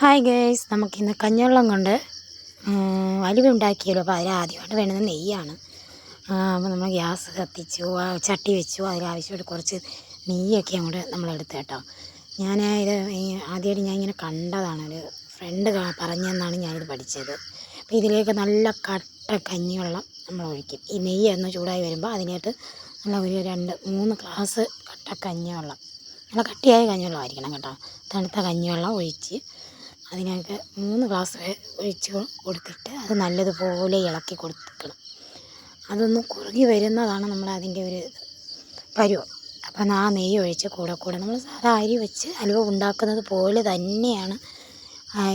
Hi guys നമുക്കിന്ന് കഞ്ഞവെള്ളം കൊണ്ട് അലുവ ഉണ്ടാക്കിയല്ലോ അപ്പോൾ അതിൽ വേണ്ടത് നെയ്യാണ്. അപ്പോൾ നമ്മൾ ഗ്യാസ് കത്തിച്ചു ചട്ടി വെച്ചു. അതിലാവശ്യമായിട്ട് കുറച്ച് നെയ്യൊക്കെ അങ്ങോട്ട് നമ്മളെടുത്ത് കേട്ടോ. ഞാൻ ഇത് ആദ്യമായിട്ട് ഞാൻ ഇങ്ങനെ കണ്ടതാണ്. ഒരു ഫ്രണ്ട് പറഞ്ഞെന്നാണ് ഞാനിത് പഠിച്ചത്. അപ്പോൾ ഇതിലേക്ക് നല്ല കട്ട കഞ്ഞിവെള്ളം നമ്മൾ ഒഴിക്കും ഈ നെയ്യ് ഒന്ന് ചൂടായി വരുമ്പോൾ അതിനായിട്ട് നല്ല ഒരു രണ്ട് മൂന്ന് ഗ്ലാസ് കട്ട കഞ്ഞിവെള്ളം. നല്ല കട്ടിയായ കഞ്ഞിവെള്ളമായിരിക്കണം കേട്ടോ. തണുത്ത കഞ്ഞിവെള്ളം ഒഴിച്ച് അതിനൊക്കെ മൂന്ന് ഗ്ലാസ് ഒഴിച്ച് കൊടുത്തിട്ട് അത് നല്ലതുപോലെ ഇളക്കി കൊടുക്കണം. അതൊന്ന് കുറുകി വരുന്നതാണ് നമ്മൾ അതിന്റെ ഒരു പരുവം. അപ്പം ആ നെയ്യ് ഒഴിച്ച് കൂടെ കൂടെ നമ്മൾ സാധാ അരി വെച്ച് അലുവ ഉണ്ടാക്കുന്നത് പോലെ തന്നെയാണ്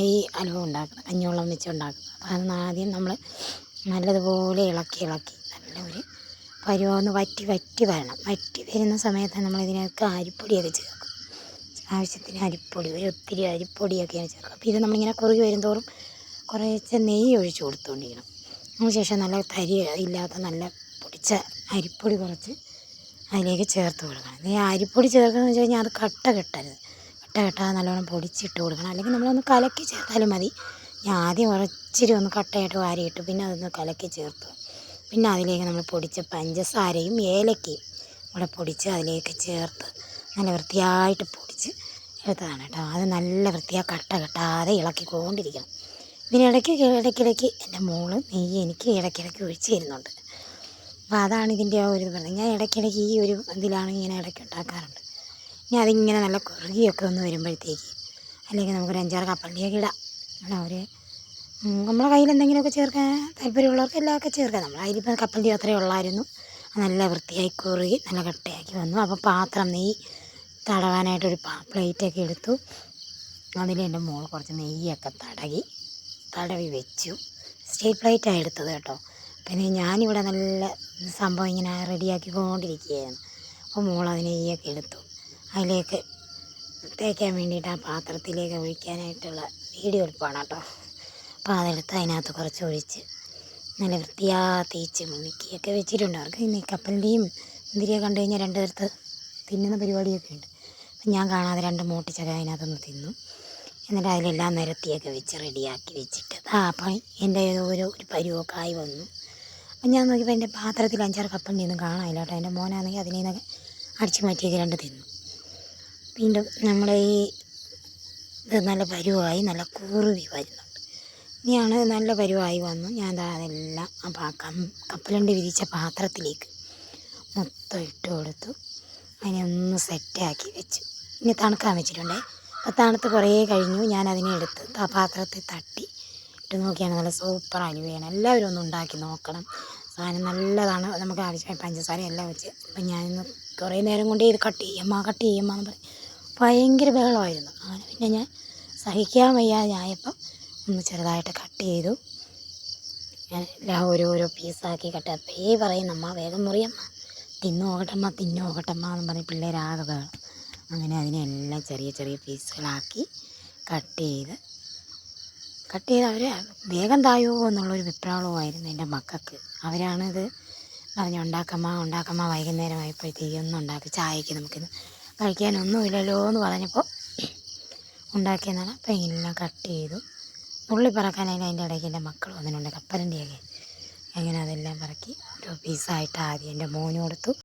ഈ അലുവ ഉണ്ടാക്കുന്നത് കഞ്ഞിവെള്ളം വെച്ച് ഉണ്ടാക്കുന്നത്. അപ്പം അത് ആദ്യം നമ്മൾ നല്ലതുപോലെ ഇളക്കി ഇളക്കി നല്ല ഒരു പരുവം ഒന്ന് വറ്റി വറ്റി വരണം. വറ്റി വരുന്ന സമയത്ത് നമ്മൾ ഇതിനകത്ത് അരിപ്പൊടിയൊക്കെ ചേർക്കും. ആവശ്യത്തിന് അരിപ്പൊടി ഒരു ഒത്തിരി അരിപ്പൊടിയൊക്കെയാണ് ചേർക്കുക. അപ്പോൾ ഇത് നമ്മളിങ്ങനെ കുറുകി വരുന്തോറും കുറേശ്ശെ നെയ്യ് ഒഴിച്ച് കൊടുത്തുകൊണ്ടിരിക്കണം അതിനുശേഷം നല്ല തരി ഇല്ലാത്ത നല്ല പൊടിച്ച അരിപ്പൊടി കുറച്ച് അതിലേക്ക് ചേർത്ത് കൊടുക്കണം. ഈ അരിപ്പൊടി ചേർക്കുകയെന്ന് വെച്ച് കഴിഞ്ഞാൽ അത് കട്ട കെട്ടരുത്. കട്ട കെട്ടാതെ നല്ലോണം പൊടിച്ചിട്ട് കൊടുക്കണം. അല്ലെങ്കിൽ നമ്മളൊന്ന് കലക്കി ചേർത്താലും മതി. ഞാൻ ആദ്യം കുറച്ചിരി ഒന്ന് കട്ടയായിട്ട് വാരിയിട്ട് പിന്നെ അതൊന്ന് കലക്കി ചേർത്തു. പിന്നെ അതിലേക്ക് നമ്മൾ പൊടിച്ച പഞ്ചസാരയും ഏലക്കയും കൂടെ പൊടിച്ച് അതിലേക്ക് ചേർത്ത് നല്ല വൃത്തിയായിട്ട് പൊടിച്ച് എടുത്തതാണ് കേട്ടോ. അത് നല്ല വൃത്തിയായി കട്ട കെട്ടാതെ ഇളക്കിക്കൊണ്ടിരിക്കണം. ഇതിനിടയ്ക്ക് ഇടയ്ക്കിടയ്ക്ക് എന്റെ മോൾ നെയ്യ് എനിക്ക് ഇടയ്ക്കിടയ്ക്ക് ഒഴിച്ച് തരുന്നുണ്ട്. അപ്പോൾ അതാണ് ഇതിന്റെ ആ ഒരു പറഞ്ഞത് ഞാൻ ഇടയ്ക്കിടയ്ക്ക് ഈ ഒരു ഇതിലാണ് ഇങ്ങനെ ഇടയ്ക്ക് ഉണ്ടാക്കാറുണ്ട്. ഇനി അതിങ്ങനെ നല്ല കുറുകിയൊക്കെ ഒന്ന് വരുമ്പോഴത്തേക്ക് അല്ലെങ്കിൽ നമുക്കൊരു അഞ്ചാറ് കപ്പള്ളിയൊക്കെ ഇടാം. ഒരു നമ്മളെ കയ്യിൽ എന്തെങ്കിലുമൊക്കെ ചേർക്കാൻ താല്പര്യമുള്ളവർക്ക് എല്ലാമൊക്കെ ചേർക്കാം. നമ്മൾ അതിലിപ്പോൾ കപ്പലിന്റെ അത്രയേ ഉള്ളായിരുന്നു. നല്ല വൃത്തിയായി കുറുകി നല്ല കട്ടയാക്കി വന്നു. അപ്പോൾ പാത്രം നെയ്യ് തടവാനായിട്ടൊരു പ്ലേറ്റൊക്കെ എടുത്തു. അതിൽ എന്റെ മോൾ കുറച്ച് നെയ്യൊക്കെ തടകി തടവി വെച്ചു. സ്റ്റീൽ പ്ലേറ്റാണ് എടുത്തത് കേട്ടോ. പിന്നെ ഞാനിവിടെ നല്ല സംഭവം ഇങ്ങനെ റെഡിയാക്കിക്കൊണ്ടിരിക്കുകയായിരുന്നു. അപ്പോൾ മോൾ അത് നെയ്യൊക്കെ എടുത്തു. അതിലേക്ക് തേക്കാൻ വേണ്ടിയിട്ട് ആ പാത്രത്തിലേക്ക് ഒഴിക്കാനായിട്ടുള്ള വീഡിയോ എടുപ്പാണ് കേട്ടോ. അപ്പോൾ അതെടുത്ത് അതിനകത്ത് കുറച്ച് ഒഴിച്ച് നല്ല വൃത്തിയാ തേച്ച് മുറുക്കിയൊക്കെ വെച്ചിട്ടുണ്ട്. അവർക്ക് ഈ കപ്പലിന്റെയും മുന്തിരിയൊക്കെ കണ്ടു കഴിഞ്ഞാൽ രണ്ടു നേരത്ത് തിന്നുന്ന പരിപാടിയൊക്കെ ഉണ്ട്. ഞാൻ കാണാതെ രണ്ട് മൂട്ടിച്ചൊക്കെ അതിനകത്തൊന്ന് തിന്നു. എന്നിട്ട് അതിലെല്ലാം നിരത്തിയൊക്കെ വെച്ച് റെഡിയാക്കി വെച്ചിട്ട് ആ അപ്പം എന്റെ ഓരോ ഒരു പരുവൊക്കെ ആയി വന്നു. അപ്പം ഞാൻ നോക്കിയപ്പോൾ എന്റെ പാത്രത്തിൽ അഞ്ചാറ് കപ്പലിന്റെ ഒന്നും കാണാനില്ല കേട്ടോ. എന്റെ മോനാണെങ്കിൽ അതിൽ നിന്നൊക്കെ അടിച്ചു മാറ്റിയൊക്കെ രണ്ട് തിന്നു. വീണ്ടും നമ്മുടെ ഈ ഇത് നല്ല പരുവായി നല്ല കൂറുവി വരുന്നുണ്ട്. ഇനിയാണ് നല്ല പരുവായി വന്നു. ഞാൻ അതെല്ലാം ആ കപ്പലണ്ടി വിരിച്ച പാത്രത്തിലേക്ക് മൊത്തം ഇട്ട് കൊടുത്തു. അതിനെ ഒന്ന് സെറ്റാക്കി വെച്ചു. ഇനി തണുക്കാൻ വെച്ചിട്ടുണ്ടേ. അപ്പോൾ തണുത്ത് കുറേ കഴിഞ്ഞു. ഞാൻ അതിനെ എടുത്ത് ആ പാത്രത്തിൽ തട്ടി ഇട്ട് നോക്കിയാണ്. നല്ല സൂപ്പർ അലുവയാണ് എല്ലാവരും ഒന്ന് ഉണ്ടാക്കി നോക്കണം. സാധനം നല്ലതാണ്. നമുക്ക് ആവശ്യമായ പഞ്ചസാര എല്ലാം വെച്ച് അപ്പം ഞാനിന്ന് കുറേ നേരം കൊണ്ട് ഇത് കട്ട് ചെയ്യമ്മ കട്ട് ചെയ്യമ്മ എന്ന് പറയും. ഭയങ്കര ബഹളമായിരുന്നു. അങ്ങനെ പിന്നെ ഞാൻ സഹിക്കാൻ വയ്യാതായപ്പം ഒന്ന് ചെറുതായിട്ട് കട്ട് ചെയ്തു. എല്ലാം ഓരോരോ പീസാക്കി കട്ട് അപ്പേ പറയും അമ്മ വേഗം മുറിയമ്മ തിന്നു നോക്കട്ടമ്മ തിന്നു നോക്കട്ടമ്മ എന്ന് പറഞ്ഞ് പിള്ളേരാകെ ബഹളം. അങ്ങനെ അതിനെല്ലാം ചെറിയ ചെറിയ പീസുകളാക്കി കട്ട് ചെയ്ത് കട്ട് ചെയ്ത് അവർ വേഗം തായോ എന്നുള്ളൊരു വിപ്രാളവുമായിരുന്നു എന്റെ മക്കൾക്ക്. അവരാണിത് പറഞ്ഞു ഉണ്ടാക്കമ്മ ഉണ്ടാക്കമ്മ. വൈകുന്നേരമായപ്പോഴത്തേക്ക് ഒന്നും ഉണ്ടാക്കി ചായക്ക് നമുക്കിന്ന് കഴിക്കാനൊന്നുമില്ലല്ലോ എന്ന് പറഞ്ഞപ്പോൾ ഉണ്ടാക്കിയെന്നാണ് അപ്പം എല്ലാം കട്ട് ചെയ്തു. നുള്ളി പറക്കാനായിട്ട് അതിന്റെ ഇടയ്ക്ക് എന്റെ മക്കൾ വന്നിട്ടുണ്ട് കപ്പലണ്ടിയൊക്കെ. അങ്ങനെ അതെല്ലാം പറക്കി ഓരോ പീസായിട്ട് ആദ്യം എന്റെ മോന് കൊടുത്തു.